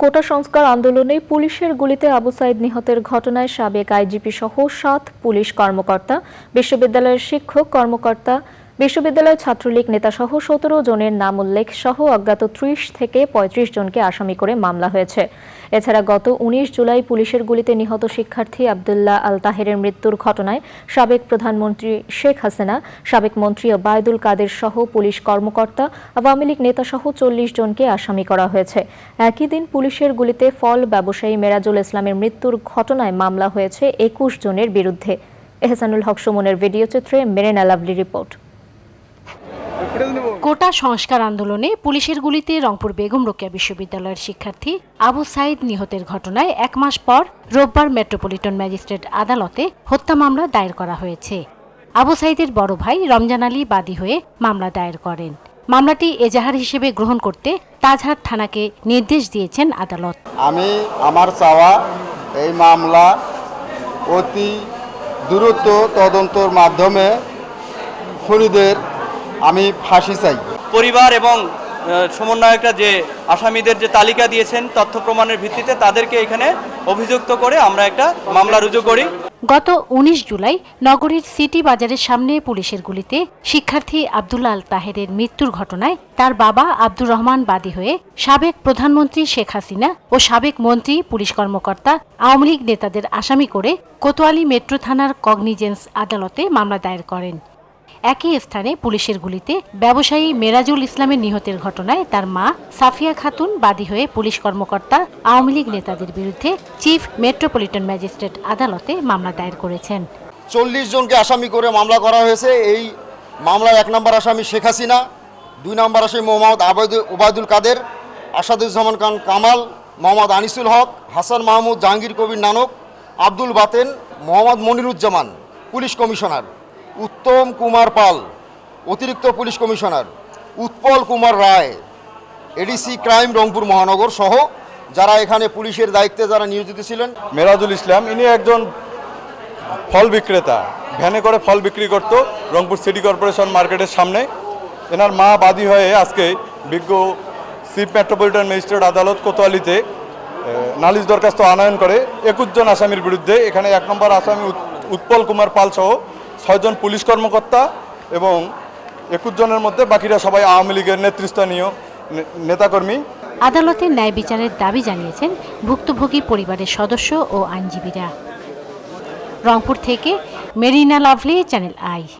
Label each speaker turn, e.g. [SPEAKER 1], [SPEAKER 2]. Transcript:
[SPEAKER 1] কোটা সংস্কার আন্দোলনে পুলিশের গুলিতে আবু সাইদ নিহতের ঘটনায় সাবেক আইজিপি সহ সাত পুলিশ কর্মকর্তা, বিশ্ববিদ্যালয়ের শিক্ষক, কর্মকর্তা বিশ্ববিদ্যালয়ের ছাত্রলীগ নেতাসহ সতেরো জনের নাম উল্লেখ সহ অজ্ঞাত ত্রিশ থেকে পঁয়ত্রিশ জনকে আসামি করে মামলা হয়েছে। এছাড়া গত উনিশ জুলাই পুলিশের গুলিতে নিহত শিক্ষার্থী আবদুল্লাহ আল তাহেরের মৃত্যুর ঘটনায় সাবেক প্রধানমন্ত্রী শেখ হাসিনা, সাবেক মন্ত্রী ওবায়দুল কাদের সহ পুলিশ কর্মকর্তা, আওয়ামী লীগ নেতাসহ চল্লিশ জনকে আসামি করা হয়েছে। একই দিন পুলিশের গুলিতে ফল ব্যবসায়ী মেরাজুল ইসলামের মৃত্যুর ঘটনায় মামলা হয়েছে একুশ জনের বিরুদ্ধে। এহসানুল হক সুমনের ভিডিও চিত্রে মেরেনা লাভলি রিপোর্ট।
[SPEAKER 2] কোটা সংস্কার আন্দোলনে পুলিশের গুলিতে রংপুর বেগম রোকেয়া বিশ্ববিদ্যালয়ের শিক্ষার্থী আবু সাইদ নিহতের ঘটনায় এক মাস পর রোববার মেট্রোপলিটন ম্যাজিস্ট্রেট আদালতে হত্যা মামলা দায়ের করা হয়েছে। আবু সাইদের বড় ভাই রমজান আলী বাদী হয়ে মামলা দায়ের করেন। মামলাটি এজাহার হিসেবে গ্রহণ করতে তাজহাট থানাকে নির্দেশ দিয়েছেন আদালত।
[SPEAKER 3] আমি আমার চাওয়া এই মামলা অতি দ্রুত তদন্তর মাধ্যমে খুনিদের আমি ফাঁসি চাই।
[SPEAKER 4] পরিবার এবং সমন্বয়করা যে আসামিদের যে তালিকা দিয়েছেন তথ্য প্রমাণের ভিত্তিতে তাদেরকে এখানে অভিযুক্ত করে আমরা একটা মামলা রুজু করি।
[SPEAKER 2] গত ১৯ জুলাই নগরীর সিটি বাজারের সামনে পুলিশের গুলিতে শিক্ষার্থী আবদুল্লা আল তাহেরের মৃত্যুর ঘটনায় তার বাবা আব্দুর রহমান বাদী হয়ে সাবেক প্রধানমন্ত্রী শেখ হাসিনা ও সাবেক মন্ত্রী পুলিশ কর্মকর্তা আওয়ামী লীগ নেতাদের আসামি করে কোতোয়ালি মেট্রো থানার কগনিজেন্স আদালতে মামলা দায়ের করেন। একই স্থানে পুলিশের গুলিতে ব্যবসায়ী মেরাজুল ইসলামের নিহতের ঘটনায় তার মা সাফিয়া খাতুন বাদী হয়ে পুলিশ কর্মকর্তা আওয়ামী লীগ নেতাদের বিরুদ্ধে চিফ মেট্রোপলিটন ম্যাজিস্ট্রেট আদালতে মামলা দায়ের করেছেন।
[SPEAKER 3] চল্লিশ জনকে আসামি করে মামলা করা হয়েছে। এই মামলার এক নম্বর আসামি শেখ হাসিনা, দুই নম্বর আসামি মোহাম্মদ আবাদ ওবায়দুল কাদের, আসাদুজ্জামান খান কামাল, মোহাম্মদ আনিসুল হক, হাসান মাহমুদ জাহাঙ্গীর কবির নানক, আব্দুল বাতেন, মোহাম্মদ মনিরুজ্জামান, পুলিশ কমিশনার। উত্তম কুমার পাল, অতিরিক্ত police commissioner, Utpal Kumar Roy ADC crime Rangpur মহানগর সহ যারা এখানে পুলিশের দায়িত্বে যারা নিয়োজিত ছিলেন।
[SPEAKER 5] মেরাজুল ইসলাম, ইনি একজন ফল বিক্রেতা, ভ্যানে করে ফল বিক্রি করত রংপুর সিটি কর্পোরেশন মার্কেটের সামনে। এনার মা বাদী হয়ে আজকে বিজ্ঞ চিফ মেট্রোপলিটন ম্যাজিস্ট্রেট আদালত কোতোয়ালিতে নালিশ দরখাস্ত আনয়ন করে, একুশ জন আসামির বিরুদ্ধে। এখানে এক নম্বর আসামি উৎপল কুমার পাল সহ ছয়জন পুলিশ কর্মকর্তা এবং একুশ জনের মধ্যে বাকিরা সবাই আওয়ামী লীগের নেতৃস্থানীয় নেতাকর্মী।
[SPEAKER 2] আদালতে ন্যায় বিচারের দাবি জানিয়েছেন ভুক্তভোগী পরিবারের সদস্য ও আইনজীবীরা। রংপুর থেকে মেরিনা লাভলি, চ্যানেল আই।